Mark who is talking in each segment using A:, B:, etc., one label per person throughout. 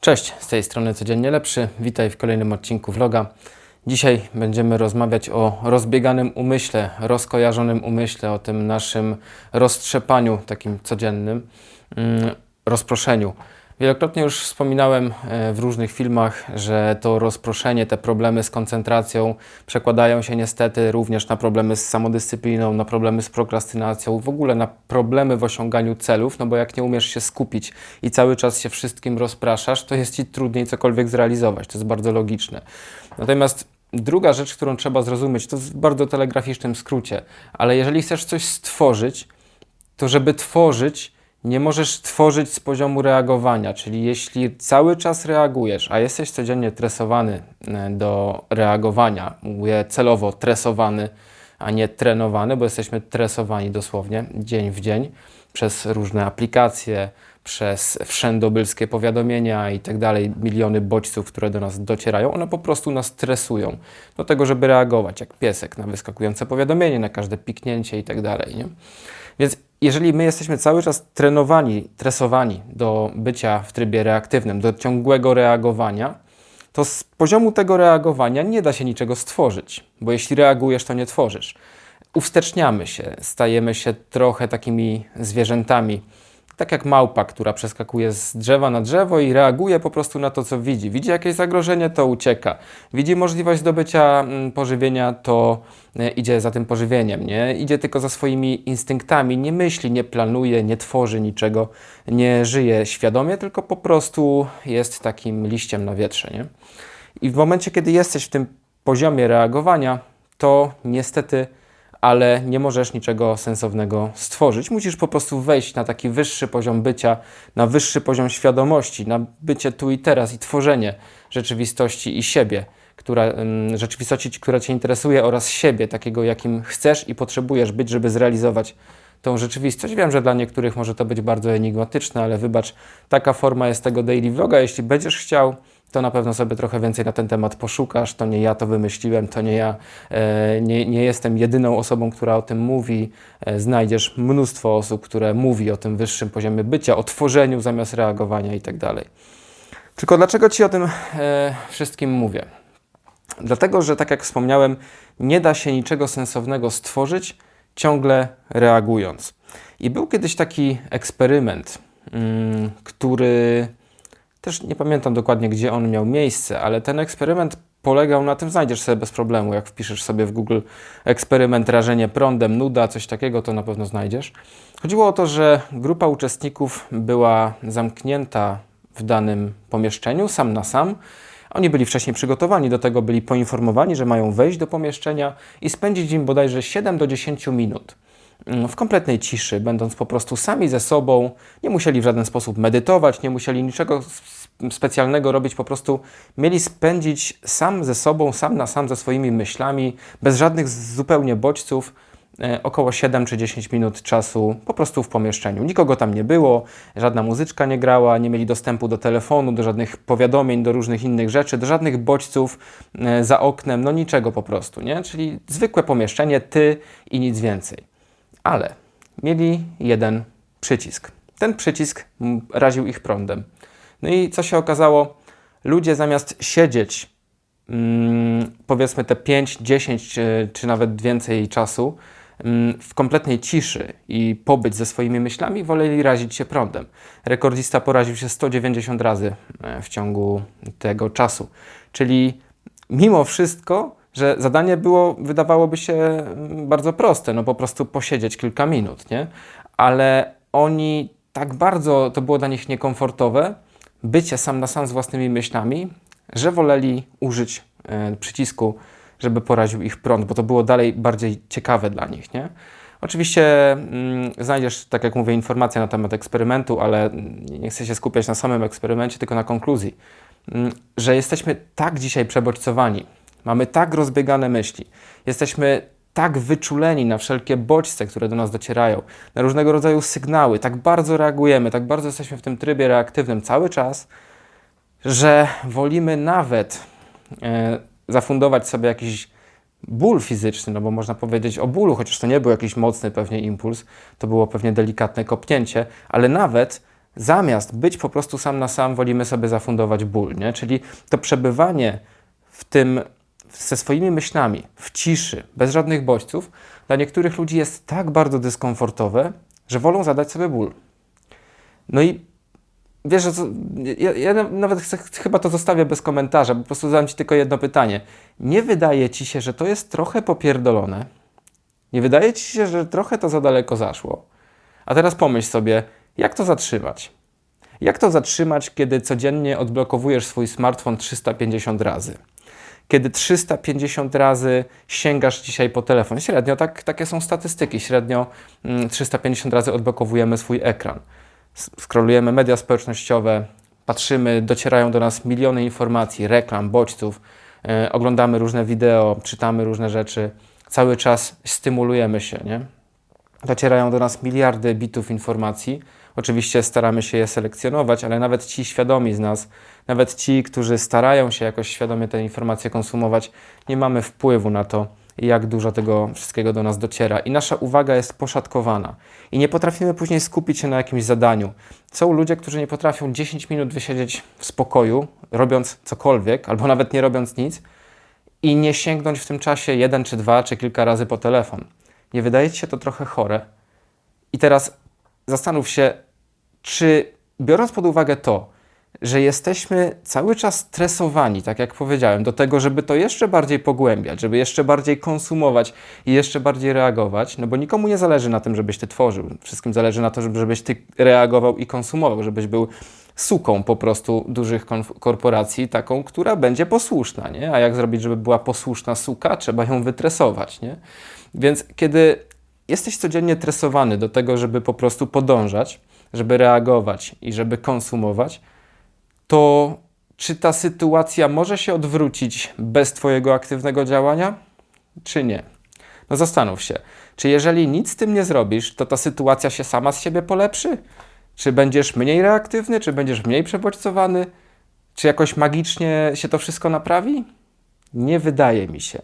A: Cześć, z tej strony Codziennie Lepszy. Witaj w kolejnym odcinku vloga. Dzisiaj będziemy rozmawiać o rozbieganym umyśle, rozkojarzonym umyśle, o tym naszym roztrzepaniu takim codziennym, mm, rozproszeniu. Wielokrotnie już wspominałem e, w różnych filmach, że to rozproszenie, te problemy z koncentracją przekładają się niestety również na problemy z samodyscypliną, na problemy z prokrastynacją, w ogóle na problemy w osiąganiu celów, no bo jak nie umiesz się skupić i cały czas się wszystkim rozpraszasz, to jest ci trudniej cokolwiek zrealizować. To jest bardzo logiczne. Natomiast druga rzecz, którą trzeba zrozumieć, to w bardzo telegraficznym skrócie, ale jeżeli chcesz coś stworzyć, to żeby tworzyć, nie możesz tworzyć z poziomu reagowania, czyli jeśli cały czas reagujesz, a jesteś codziennie tresowany e, do reagowania, mówię celowo tresowany, a nie trenowany, bo jesteśmy tresowani dosłownie dzień w dzień przez różne aplikacje, przez wszędobylskie powiadomienia i tak dalej, miliony bodźców, które do nas docierają, one po prostu nas stresują do tego, żeby reagować, jak piesek na wyskakujące powiadomienie, na każde piknięcie i tak dalej. Nie? Więc jeżeli my jesteśmy cały czas trenowani, tresowani do bycia w trybie reaktywnym, do ciągłego reagowania, to z poziomu tego reagowania nie da się niczego stworzyć, bo jeśli reagujesz, to nie tworzysz. Uwsteczniamy się, stajemy się trochę takimi zwierzętami, tak jak małpa, która przeskakuje z drzewa na drzewo i reaguje po prostu na to, co widzi. Widzi jakieś zagrożenie, to ucieka. Widzi możliwość zdobycia mm, pożywienia, to e, idzie za tym pożywieniem, nie? Idzie tylko za swoimi instynktami, nie myśli, nie planuje, nie tworzy niczego, nie żyje świadomie, tylko po prostu jest takim liściem na wietrze, nie? I w momencie, kiedy jesteś w tym poziomie reagowania, to niestety ale nie możesz niczego sensownego stworzyć. Musisz po prostu wejść na taki wyższy poziom bycia, na wyższy poziom świadomości, na bycie tu i teraz i tworzenie rzeczywistości i siebie, która, rzeczywistości, która Cię interesuje oraz siebie, takiego jakim chcesz i potrzebujesz być, żeby zrealizować tą rzeczywistość. Wiem, że dla niektórych może to być bardzo enigmatyczne, ale wybacz, taka forma jest tego daily vloga. Jeśli będziesz chciał, to na pewno sobie trochę więcej na ten temat poszukasz. To nie ja to wymyśliłem, to nie ja, e, nie, nie jestem jedyną osobą, która o tym mówi. E, znajdziesz mnóstwo osób, które mówi o tym wyższym poziomie bycia, o tworzeniu zamiast reagowania i tak. Tylko dlaczego Ci o tym e, wszystkim mówię? Dlatego, że tak jak wspomniałem, nie da się niczego sensownego stworzyć ciągle reagując. I był kiedyś taki eksperyment, mm, który też nie pamiętam dokładnie, gdzie on miał miejsce, ale ten eksperyment polegał na tym, znajdziesz sobie bez problemu, jak wpiszesz sobie w Google eksperyment rażenie prądem, nuda, coś takiego, to na pewno znajdziesz. Chodziło o to, że grupa uczestników była zamknięta w danym pomieszczeniu, sam na sam. Oni byli wcześniej przygotowani do tego, byli poinformowani, że mają wejść do pomieszczenia i spędzić im bodajże 7 do 10 minut. Mm, w kompletnej ciszy, będąc po prostu sami ze sobą, nie musieli w żaden sposób medytować, nie musieli niczego specjalnego robić, po prostu mieli spędzić sam ze sobą, sam na sam ze swoimi myślami, bez żadnych zupełnie bodźców, e, około 7 czy 10 minut czasu po prostu w pomieszczeniu. Nikogo tam nie było, żadna muzyczka nie grała, nie mieli dostępu do telefonu, do żadnych powiadomień, do różnych innych rzeczy, do żadnych bodźców e, za oknem, no niczego po prostu, nie? Czyli zwykłe pomieszczenie, ty i nic więcej ale mieli jeden przycisk. Ten przycisk raził ich prądem. No i co się okazało? Ludzie zamiast siedzieć mm, powiedzmy te 5, 10 czy, czy nawet więcej czasu mm, w kompletnej ciszy i pobyć ze swoimi myślami, woleli razić się prądem. Rekordzista poraził się 190 razy e, w ciągu tego czasu. Czyli mimo wszystko że zadanie było, wydawałoby się mm, bardzo proste, no po prostu posiedzieć kilka minut, nie? Ale oni tak bardzo, to było dla nich niekomfortowe, bycie sam na sam z własnymi myślami, że woleli użyć e, przycisku, żeby poraził ich prąd, bo to było dalej bardziej ciekawe dla nich, nie? Oczywiście mm, znajdziesz, tak jak mówię, informacje na temat eksperymentu, ale nie chcę się skupiać na samym eksperymencie, tylko na konkluzji, mm, że jesteśmy tak dzisiaj przebodźcowani Mamy tak rozbiegane myśli. Jesteśmy tak wyczuleni na wszelkie bodźce, które do nas docierają, na różnego rodzaju sygnały, tak bardzo reagujemy, tak bardzo jesteśmy w tym trybie reaktywnym cały czas, że wolimy nawet e, zafundować sobie jakiś ból fizyczny, no bo można powiedzieć o bólu, chociaż to nie był jakiś mocny pewnie impuls, to było pewnie delikatne kopnięcie, ale nawet zamiast być po prostu sam na sam, wolimy sobie zafundować ból, nie? Czyli to przebywanie w tym ze swoimi myślami, w ciszy, bez żadnych bodźców, dla niektórych ludzi jest tak bardzo dyskomfortowe, że wolą zadać sobie ból. No i wiesz, że ja, ja nawet chcę, chyba to zostawię bez komentarza, po prostu zadam Ci tylko jedno pytanie. Nie wydaje Ci się, że to jest trochę popierdolone? Nie wydaje Ci się, że trochę to za daleko zaszło? A teraz pomyśl sobie, jak to zatrzymać? Jak to zatrzymać, kiedy codziennie odblokowujesz swój smartfon 350 razy? Kiedy 350 razy sięgasz dzisiaj po telefon? Średnio tak, takie są statystyki. Średnio 350 mm, razy odblokowujemy swój ekran. Skrolujemy media społecznościowe, patrzymy, docierają do nas miliony informacji, reklam, bodźców, yy, oglądamy różne wideo, czytamy różne rzeczy. Cały czas stymulujemy się, nie? Docierają do nas miliardy bitów informacji Oczywiście staramy się je selekcjonować, ale nawet ci świadomi z nas, nawet ci, którzy starają się jakoś świadomie te informacje konsumować, nie mamy wpływu na to, jak dużo tego wszystkiego do nas dociera. I nasza uwaga jest poszatkowana. I nie potrafimy później skupić się na jakimś zadaniu. Są ludzie, którzy nie potrafią 10 minut wysiedzieć w spokoju, robiąc cokolwiek, albo nawet nie robiąc nic, i nie sięgnąć w tym czasie jeden czy dwa, czy kilka razy po telefon. Nie wydaje ci się to trochę chore? I teraz zastanów się, czy biorąc pod uwagę to, że jesteśmy cały czas stresowani, tak jak powiedziałem, do tego, żeby to jeszcze bardziej pogłębiać, żeby jeszcze bardziej konsumować i jeszcze bardziej reagować, no bo nikomu nie zależy na tym, żebyś ty tworzył. Wszystkim zależy na to, żebyś ty reagował i konsumował, żebyś był suką po prostu dużych korporacji, taką, która będzie posłuszna, nie? A jak zrobić, żeby była posłuszna suka? Trzeba ją wytresować, nie? Więc kiedy jesteś codziennie tresowany do tego, żeby po prostu podążać, żeby reagować i żeby konsumować, to czy ta sytuacja może się odwrócić bez Twojego aktywnego działania, czy nie? No zastanów się, czy jeżeli nic z tym nie zrobisz, to ta sytuacja się sama z siebie polepszy? Czy będziesz mniej reaktywny, czy będziesz mniej przebodźcowany? Czy jakoś magicznie się to wszystko naprawi? Nie wydaje mi się.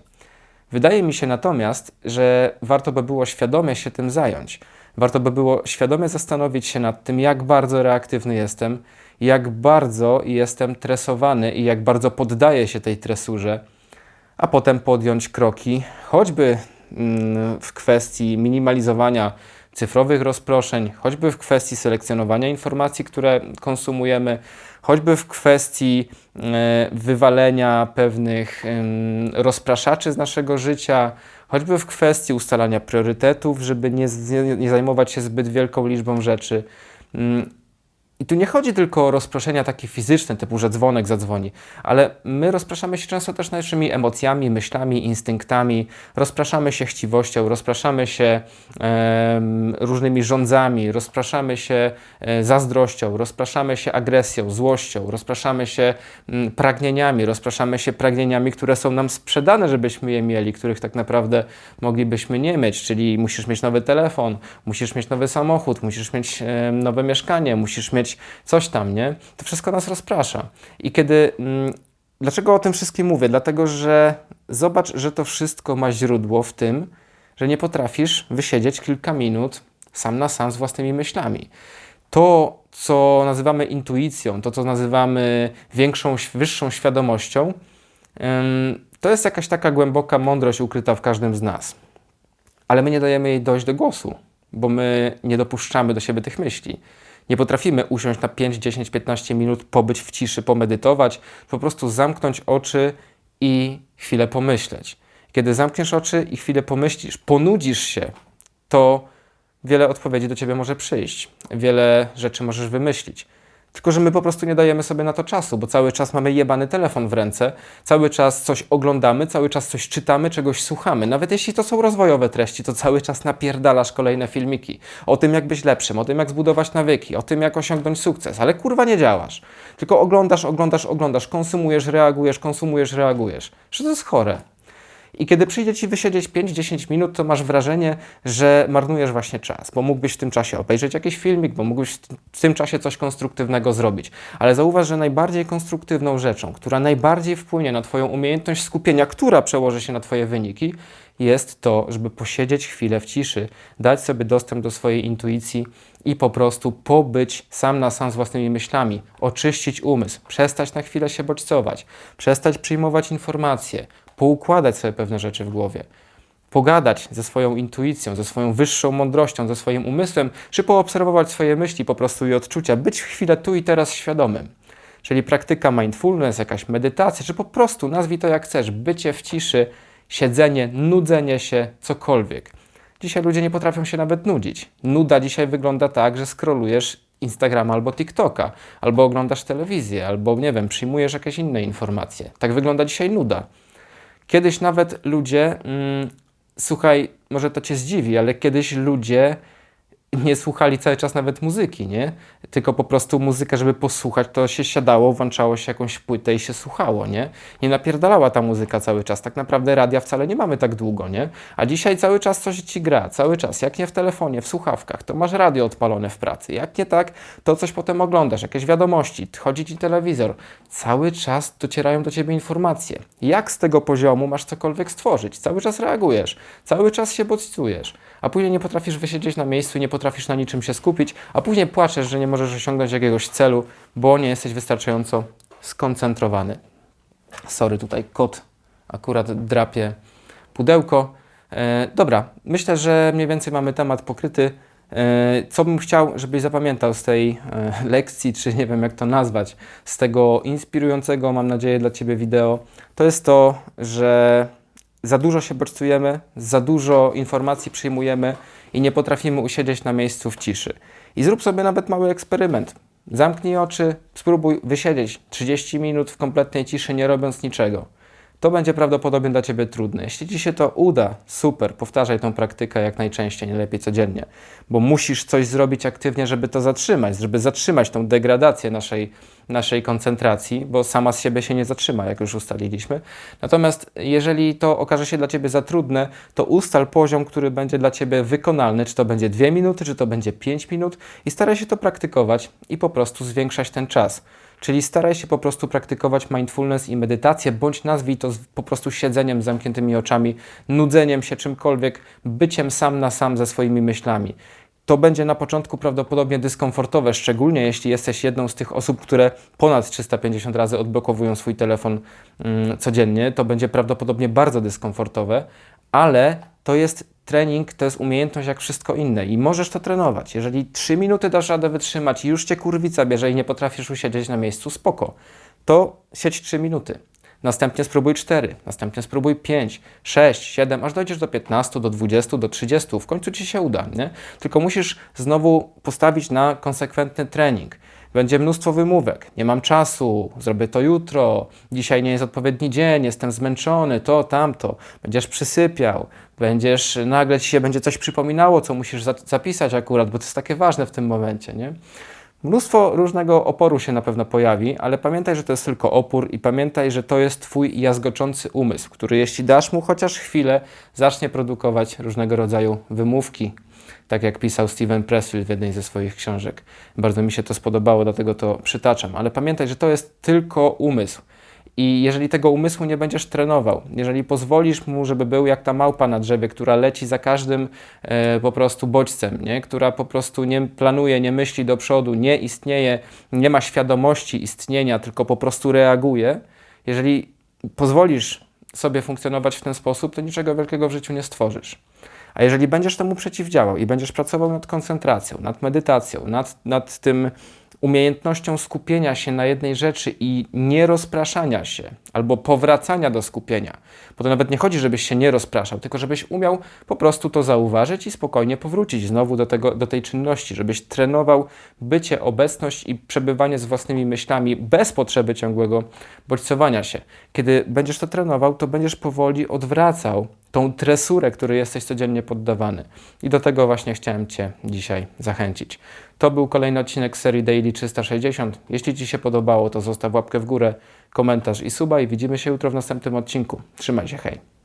A: Wydaje mi się natomiast, że warto by było świadomie się tym zająć. Warto by było świadomie zastanowić się nad tym, jak bardzo reaktywny jestem, jak bardzo jestem tresowany i jak bardzo poddaję się tej tresurze, a potem podjąć kroki, choćby mm, w kwestii minimalizowania cyfrowych rozproszeń, choćby w kwestii selekcjonowania informacji, które konsumujemy, choćby w kwestii e, wywalenia pewnych rozpraszaczy z naszego życia, choćby w kwestii ustalania priorytetów, żeby nie, nie zajmować się zbyt wielką liczbą rzeczy. Mm, i tu nie chodzi tylko o rozproszenia takie fizyczne, typu, że dzwonek zadzwoni, ale my rozpraszamy się często też naszymi emocjami, myślami, instynktami, rozpraszamy się chciwością, rozpraszamy się e, różnymi rządzami, rozpraszamy się e, zazdrością, rozpraszamy się agresją, złością, rozpraszamy się m, pragnieniami, rozpraszamy się pragnieniami, które są nam sprzedane, żebyśmy je mieli, których tak naprawdę moglibyśmy nie mieć, czyli musisz mieć nowy telefon, musisz mieć nowy samochód, musisz mieć e, nowe mieszkanie, musisz mieć coś tam, nie? To wszystko nas rozprasza. I kiedy. Mm, dlaczego o tym wszystkim mówię? Dlatego, że zobacz, że to wszystko ma źródło w tym, że nie potrafisz wysiedzieć kilka minut sam na sam z własnymi myślami. To, co nazywamy intuicją, to, co nazywamy większą, wyższą świadomością, to jest jakaś taka głęboka mądrość ukryta w każdym z nas. Ale my nie dajemy jej dojść do głosu, bo my nie dopuszczamy do siebie tych myśli. Nie potrafimy usiąść na 5, 10, 15 minut, pobyć w ciszy, pomedytować, po prostu zamknąć oczy i chwilę pomyśleć. Kiedy zamkniesz oczy i chwilę pomyślisz, ponudzisz się, to wiele odpowiedzi do ciebie może przyjść, wiele rzeczy możesz wymyślić. Tylko, że my po prostu nie dajemy sobie na to czasu, bo cały czas mamy jebany telefon w ręce, cały czas coś oglądamy, cały czas coś czytamy, czegoś słuchamy. Nawet jeśli to są rozwojowe treści, to cały czas napierdalasz kolejne filmiki o tym, jak być lepszym, o tym, jak zbudować nawyki, o tym, jak osiągnąć sukces, ale kurwa nie działasz. Tylko oglądasz, oglądasz, oglądasz, konsumujesz, reagujesz, konsumujesz, reagujesz. Że to jest chore. I kiedy przyjdzie ci wysiedzieć 5-10 minut, to masz wrażenie, że marnujesz właśnie czas, bo mógłbyś w tym czasie obejrzeć jakiś filmik, bo mógłbyś w tym czasie coś konstruktywnego zrobić. Ale zauważ, że najbardziej konstruktywną rzeczą, która najbardziej wpłynie na Twoją umiejętność skupienia, która przełoży się na Twoje wyniki, jest to, żeby posiedzieć chwilę w ciszy, dać sobie dostęp do swojej intuicji i po prostu pobyć sam na sam z własnymi myślami, oczyścić umysł, przestać na chwilę się bodźcować, przestać przyjmować informacje, poukładać sobie pewne rzeczy w głowie pogadać ze swoją intuicją, ze swoją wyższą mądrością, ze swoim umysłem, czy poobserwować swoje myśli po prostu i odczucia, być chwilę tu i teraz świadomym. Czyli praktyka mindfulness, jakaś medytacja, czy po prostu nazwij to jak chcesz, bycie w ciszy, siedzenie, nudzenie się, cokolwiek. Dzisiaj ludzie nie potrafią się nawet nudzić. Nuda dzisiaj wygląda tak, że skrolujesz Instagrama albo TikToka, albo oglądasz telewizję, albo nie wiem, przyjmujesz jakieś inne informacje. Tak wygląda dzisiaj nuda. Kiedyś nawet ludzie mm, słuchaj, może to cię zdziwi, ale kiedyś ludzie nie słuchali cały czas nawet muzyki, nie? Tylko po prostu muzykę, żeby posłuchać, to się siadało, włączało się jakąś płytę i się słuchało, nie? Nie napierdalała ta muzyka cały czas. Tak naprawdę radia wcale nie mamy tak długo, nie? A dzisiaj cały czas coś ci gra, cały czas. Jak nie w telefonie, w słuchawkach, to masz radio odpalone w pracy. Jak nie tak, to coś potem oglądasz, jakieś wiadomości, chodzi ci telewizor. Cały czas docierają do ciebie informacje. Jak z tego poziomu masz cokolwiek stworzyć? Cały czas reagujesz, cały czas się bodźcujesz a później nie potrafisz wysiedzieć na miejscu, nie potrafisz na niczym się skupić, a później płaczesz, że nie możesz osiągnąć jakiegoś celu, bo nie jesteś wystarczająco skoncentrowany. Sorry, tutaj kot akurat drapie pudełko. E, dobra, myślę, że mniej więcej mamy temat pokryty. E, co bym chciał, żebyś zapamiętał z tej e, lekcji, czy nie wiem jak to nazwać, z tego inspirującego, mam nadzieję, dla Ciebie wideo, to jest to, że za dużo się bodźcujemy, za dużo informacji przyjmujemy i nie potrafimy usiedzieć na miejscu w ciszy. I zrób sobie nawet mały eksperyment. Zamknij oczy, spróbuj wysiedzieć 30 minut w kompletnej ciszy, nie robiąc niczego to będzie prawdopodobnie dla Ciebie trudne. Jeśli Ci się to uda, super, powtarzaj tą praktykę jak najczęściej, nie lepiej codziennie, bo musisz coś zrobić aktywnie, żeby to zatrzymać, żeby zatrzymać tą degradację naszej, naszej koncentracji, bo sama z siebie się nie zatrzyma, jak już ustaliliśmy. Natomiast jeżeli to okaże się dla Ciebie za trudne, to ustal poziom, który będzie dla Ciebie wykonalny, czy to będzie 2 minuty, czy to będzie 5 minut i staraj się to praktykować i po prostu zwiększać ten czas. Czyli staraj się po prostu praktykować mindfulness i medytację, bądź nazwij to po prostu siedzeniem z zamkniętymi oczami, nudzeniem się czymkolwiek, byciem sam na sam ze swoimi myślami. To będzie na początku prawdopodobnie dyskomfortowe, szczególnie jeśli jesteś jedną z tych osób, które ponad 350 razy odblokowują swój telefon mm, codziennie. To będzie prawdopodobnie bardzo dyskomfortowe, ale to jest trening, to jest umiejętność jak wszystko inne i możesz to trenować. Jeżeli 3 minuty dasz radę wytrzymać i już cię kurwica bierze i nie potrafisz usiedzieć na miejscu, spoko. To siedź 3 minuty. Następnie spróbuj 4, następnie spróbuj 5, 6, 7, aż dojdziesz do 15, do 20, do 30. W końcu ci się uda, nie? Tylko musisz znowu postawić na konsekwentny trening. Będzie mnóstwo wymówek. Nie mam czasu, zrobię to jutro, dzisiaj nie jest odpowiedni dzień, jestem zmęczony, to, tamto. Będziesz przysypiał, będziesz, nagle ci się będzie coś przypominało, co musisz zapisać akurat, bo to jest takie ważne w tym momencie, nie? Mnóstwo różnego oporu się na pewno pojawi, ale pamiętaj, że to jest tylko opór i pamiętaj, że to jest Twój jazgoczący umysł, który jeśli dasz mu chociaż chwilę, zacznie produkować różnego rodzaju wymówki, tak jak pisał Steven Pressfield w jednej ze swoich książek. Bardzo mi się to spodobało, dlatego to przytaczam. Ale pamiętaj, że to jest tylko umysł. I jeżeli tego umysłu nie będziesz trenował, jeżeli pozwolisz mu, żeby był jak ta małpa na drzewie, która leci za każdym e, po prostu bodźcem, nie? która po prostu nie planuje, nie myśli do przodu, nie istnieje, nie ma świadomości istnienia, tylko po prostu reaguje, jeżeli pozwolisz sobie funkcjonować w ten sposób, to niczego wielkiego w życiu nie stworzysz. A jeżeli będziesz temu przeciwdziałał i będziesz pracował nad koncentracją, nad medytacją, nad, nad tym umiejętnością skupienia się na jednej rzeczy i nie rozpraszania się, albo powracania do skupienia, bo to nawet nie chodzi, żebyś się nie rozpraszał, tylko żebyś umiał po prostu to zauważyć i spokojnie powrócić znowu do, tego, do tej czynności, żebyś trenował bycie, obecność i przebywanie z własnymi myślami bez potrzeby ciągłego bodźcowania się. Kiedy będziesz to trenował, to będziesz powoli odwracał tą tresurę, której jesteś codziennie poddawany. I do tego właśnie chciałem Cię dzisiaj zachęcić. To był kolejny odcinek serii Daily 360. Jeśli Ci się podobało, to zostaw łapkę w górę, komentarz i suba i widzimy się jutro w następnym odcinku. Trzymaj się, hej!